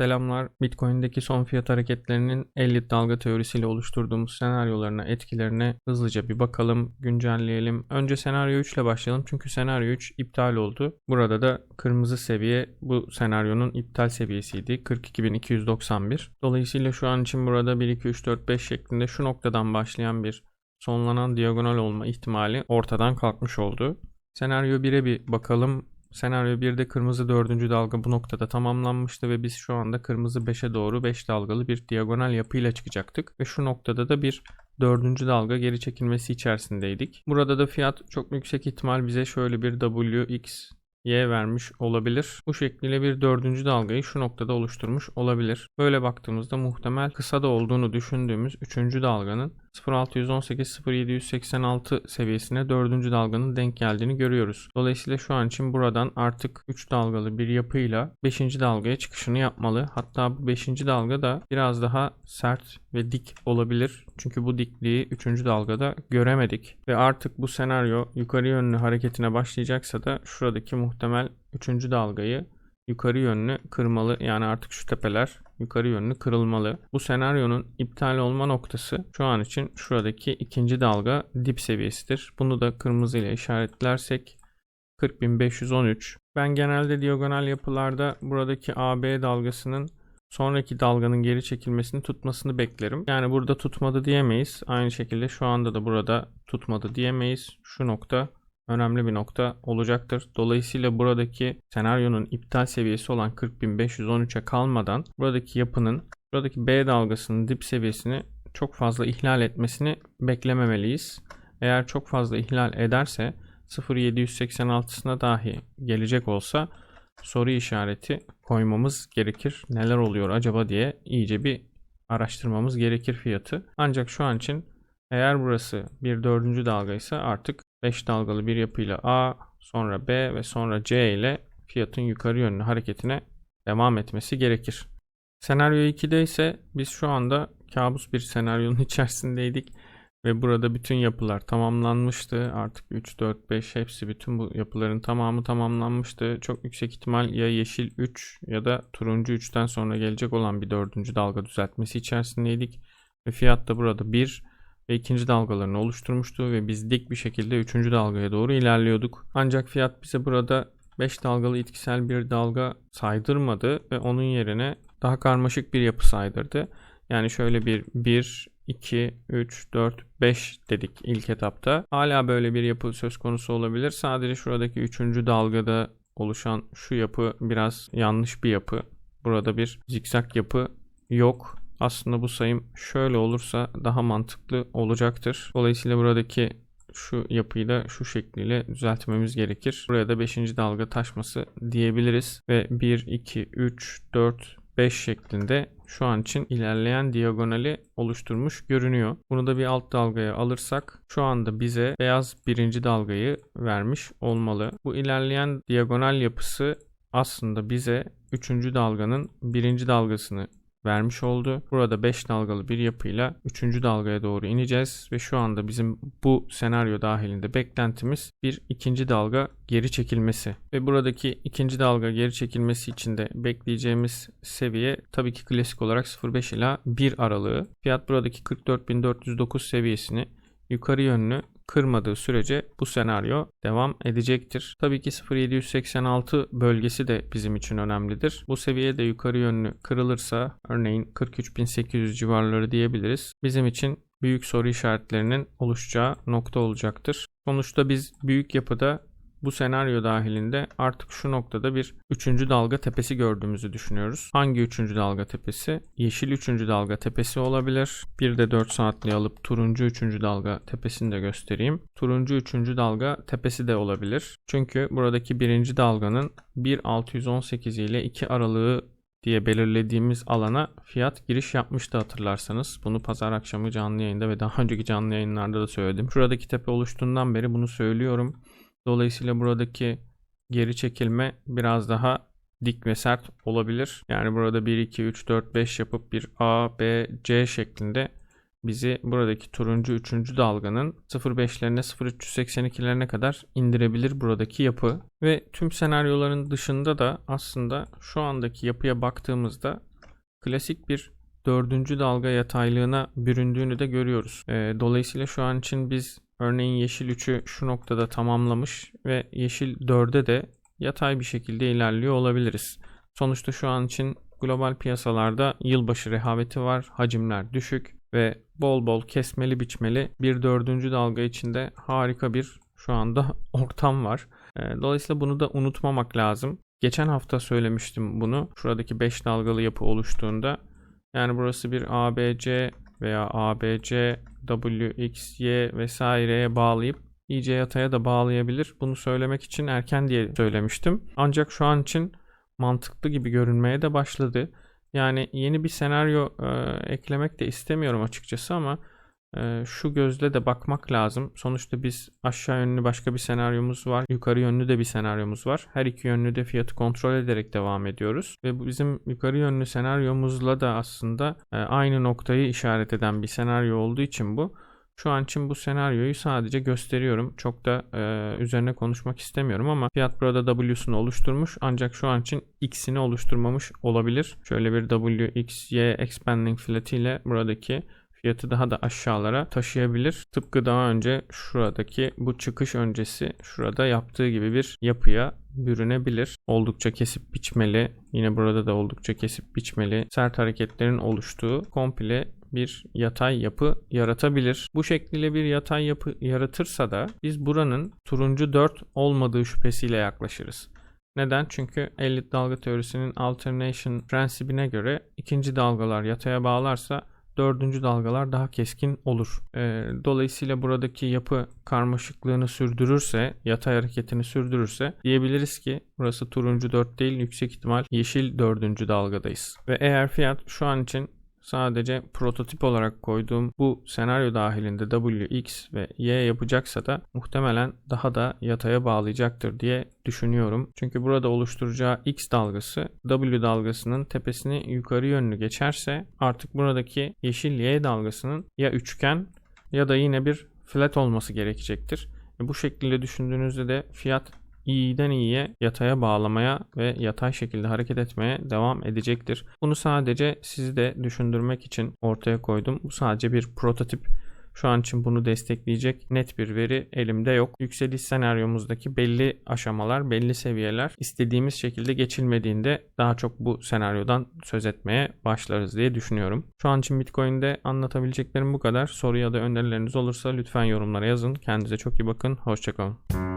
Selamlar. Bitcoin'deki son fiyat hareketlerinin Elliott dalga teorisiyle oluşturduğumuz senaryolarına, etkilerine hızlıca bir bakalım, güncelleyelim. Önce senaryo 3 ile başlayalım çünkü senaryo 3 iptal oldu. Burada da kırmızı seviye bu senaryonun iptal seviyesiydi. 42.291. Dolayısıyla şu an için burada 1, 2, 3, 4, 5 şeklinde şu noktadan başlayan bir sonlanan diagonal olma ihtimali ortadan kalkmış oldu. Senaryo 1'e bir bakalım. Senaryo 1'de kırmızı 4. dalga bu noktada tamamlanmıştı ve biz şu anda kırmızı 5'e doğru 5 dalgalı bir diagonal yapıyla çıkacaktık. Ve şu noktada da bir 4. dalga geri çekilmesi içerisindeydik. Burada da fiyat çok yüksek ihtimal bize şöyle bir W, X, Y vermiş olabilir. Bu şekliyle bir dördüncü dalgayı şu noktada oluşturmuş olabilir. Böyle baktığımızda muhtemel kısa da olduğunu düşündüğümüz üçüncü dalganın 0618-0786 seviyesine dördüncü dalganın denk geldiğini görüyoruz. Dolayısıyla şu an için buradan artık 3 dalgalı bir yapıyla 5. dalgaya çıkışını yapmalı. Hatta bu 5. dalga da biraz daha sert ve dik olabilir. Çünkü bu dikliği 3. dalgada göremedik. Ve artık bu senaryo yukarı yönlü hareketine başlayacaksa da şuradaki muhtemel 3. dalgayı yukarı yönlü kırmalı. Yani artık şu tepeler yukarı yönlü kırılmalı. Bu senaryonun iptal olma noktası şu an için şuradaki ikinci dalga dip seviyesidir. Bunu da kırmızı ile işaretlersek 40513. Ben genelde diagonal yapılarda buradaki AB dalgasının sonraki dalganın geri çekilmesini tutmasını beklerim. Yani burada tutmadı diyemeyiz. Aynı şekilde şu anda da burada tutmadı diyemeyiz. Şu nokta önemli bir nokta olacaktır. Dolayısıyla buradaki senaryonun iptal seviyesi olan 40.513'e kalmadan buradaki yapının buradaki B dalgasının dip seviyesini çok fazla ihlal etmesini beklememeliyiz. Eğer çok fazla ihlal ederse 0.786'sına dahi gelecek olsa soru işareti koymamız gerekir. Neler oluyor acaba diye iyice bir araştırmamız gerekir fiyatı. Ancak şu an için eğer burası bir dördüncü dalgaysa artık 5 dalgalı bir yapıyla A, sonra B ve sonra C ile fiyatın yukarı yönlü hareketine devam etmesi gerekir. Senaryo 2'de ise biz şu anda kabus bir senaryonun içerisindeydik ve burada bütün yapılar tamamlanmıştı. Artık 3, 4, 5 hepsi bütün bu yapıların tamamı tamamlanmıştı. Çok yüksek ihtimal ya yeşil 3 ya da turuncu 3'ten sonra gelecek olan bir dördüncü dalga düzeltmesi içerisindeydik. Ve fiyat da burada 1 ve ikinci dalgalarını oluşturmuştu ve biz dik bir şekilde üçüncü dalgaya doğru ilerliyorduk. Ancak fiyat bize burada 5 dalgalı etkisel bir dalga saydırmadı ve onun yerine daha karmaşık bir yapı saydırdı. Yani şöyle bir 1, 2, 3, 4, 5 dedik ilk etapta. Hala böyle bir yapı söz konusu olabilir. Sadece şuradaki 3. dalgada oluşan şu yapı biraz yanlış bir yapı. Burada bir zikzak yapı yok. Aslında bu sayım şöyle olursa daha mantıklı olacaktır. Dolayısıyla buradaki şu yapıyı da şu şekliyle düzeltmemiz gerekir. Buraya da 5. dalga taşması diyebiliriz. Ve 1, 2, 3, 4, 5 şeklinde şu an için ilerleyen diagonali oluşturmuş görünüyor. Bunu da bir alt dalgaya alırsak şu anda bize beyaz birinci dalgayı vermiş olmalı. Bu ilerleyen diagonal yapısı aslında bize 3. dalganın birinci dalgasını vermiş oldu. Burada 5 dalgalı bir yapıyla 3. dalgaya doğru ineceğiz ve şu anda bizim bu senaryo dahilinde beklentimiz bir ikinci dalga geri çekilmesi. Ve buradaki ikinci dalga geri çekilmesi için de bekleyeceğimiz seviye tabii ki klasik olarak 0.5 ila 1 aralığı. Fiyat buradaki 44.409 seviyesini yukarı yönlü kırmadığı sürece bu senaryo devam edecektir. Tabii ki 0786 bölgesi de bizim için önemlidir. Bu seviye de yukarı yönlü kırılırsa örneğin 43800 civarları diyebiliriz. Bizim için büyük soru işaretlerinin oluşacağı nokta olacaktır. Sonuçta biz büyük yapıda bu senaryo dahilinde artık şu noktada bir üçüncü dalga tepesi gördüğümüzü düşünüyoruz. Hangi üçüncü dalga tepesi? Yeşil üçüncü dalga tepesi olabilir. Bir de 4 saatli alıp turuncu üçüncü dalga tepesini de göstereyim. Turuncu üçüncü dalga tepesi de olabilir. Çünkü buradaki birinci dalganın 1.618 ile 2 aralığı diye belirlediğimiz alana fiyat giriş yapmıştı hatırlarsanız. Bunu pazar akşamı canlı yayında ve daha önceki canlı yayınlarda da söyledim. Şuradaki tepe oluştuğundan beri bunu söylüyorum. Dolayısıyla buradaki geri çekilme biraz daha dik ve sert olabilir. Yani burada 1, 2, 3, 4, 5 yapıp bir A, B, C şeklinde bizi buradaki turuncu 3. dalganın 0.5'lerine 0.382'lerine kadar indirebilir buradaki yapı. Ve tüm senaryoların dışında da aslında şu andaki yapıya baktığımızda klasik bir dördüncü dalga yataylığına büründüğünü de görüyoruz. Ee, dolayısıyla şu an için biz örneğin yeşil 3'ü şu noktada tamamlamış ve yeşil 4'e de yatay bir şekilde ilerliyor olabiliriz. Sonuçta şu an için global piyasalarda yılbaşı rehaveti var, hacimler düşük ve bol bol kesmeli biçmeli bir dördüncü dalga içinde harika bir şu anda ortam var. Ee, Dolayısıyla bunu da unutmamak lazım. Geçen hafta söylemiştim bunu. Şuradaki 5 dalgalı yapı oluştuğunda yani burası bir ABC veya ABC, W, X, Y vesaireye bağlayıp iyice yataya da bağlayabilir. Bunu söylemek için erken diye söylemiştim. Ancak şu an için mantıklı gibi görünmeye de başladı. Yani yeni bir senaryo e, eklemek de istemiyorum açıkçası ama e, şu gözle de bakmak lazım. Sonuçta biz aşağı yönlü başka bir senaryomuz var. Yukarı yönlü de bir senaryomuz var. Her iki yönlü de fiyatı kontrol ederek devam ediyoruz. Ve bu bizim yukarı yönlü senaryomuzla da aslında e, aynı noktayı işaret eden bir senaryo olduğu için bu. Şu an için bu senaryoyu sadece gösteriyorum. Çok da e, üzerine konuşmak istemiyorum ama fiyat burada W'sunu oluşturmuş ancak şu an için X'ini oluşturmamış olabilir. Şöyle bir W, X, Y expanding flat ile buradaki fiyatı daha da aşağılara taşıyabilir. Tıpkı daha önce şuradaki bu çıkış öncesi şurada yaptığı gibi bir yapıya bürünebilir. Oldukça kesip biçmeli, yine burada da oldukça kesip biçmeli sert hareketlerin oluştuğu komple bir yatay yapı yaratabilir. Bu şekliyle bir yatay yapı yaratırsa da biz buranın turuncu 4 olmadığı şüphesiyle yaklaşırız. Neden? Çünkü elit dalga teorisinin alternation prensibine göre ikinci dalgalar yataya bağlarsa dördüncü dalgalar daha keskin olur. Ee, dolayısıyla buradaki yapı karmaşıklığını sürdürürse, yatay hareketini sürdürürse diyebiliriz ki burası turuncu 4 değil yüksek ihtimal yeşil dördüncü dalgadayız. Ve eğer fiyat şu an için sadece prototip olarak koyduğum bu senaryo dahilinde W, X ve Y yapacaksa da muhtemelen daha da yataya bağlayacaktır diye düşünüyorum. Çünkü burada oluşturacağı X dalgası W dalgasının tepesini yukarı yönlü geçerse artık buradaki yeşil Y dalgasının ya üçgen ya da yine bir flat olması gerekecektir. E bu şekilde düşündüğünüzde de fiyat iyiden iyiye yataya bağlamaya ve yatay şekilde hareket etmeye devam edecektir. Bunu sadece sizi de düşündürmek için ortaya koydum. Bu sadece bir prototip. Şu an için bunu destekleyecek net bir veri elimde yok. Yükseliş senaryomuzdaki belli aşamalar, belli seviyeler istediğimiz şekilde geçilmediğinde daha çok bu senaryodan söz etmeye başlarız diye düşünüyorum. Şu an için Bitcoin'de anlatabileceklerim bu kadar. Soru ya da önerileriniz olursa lütfen yorumlara yazın. Kendinize çok iyi bakın. Hoşçakalın.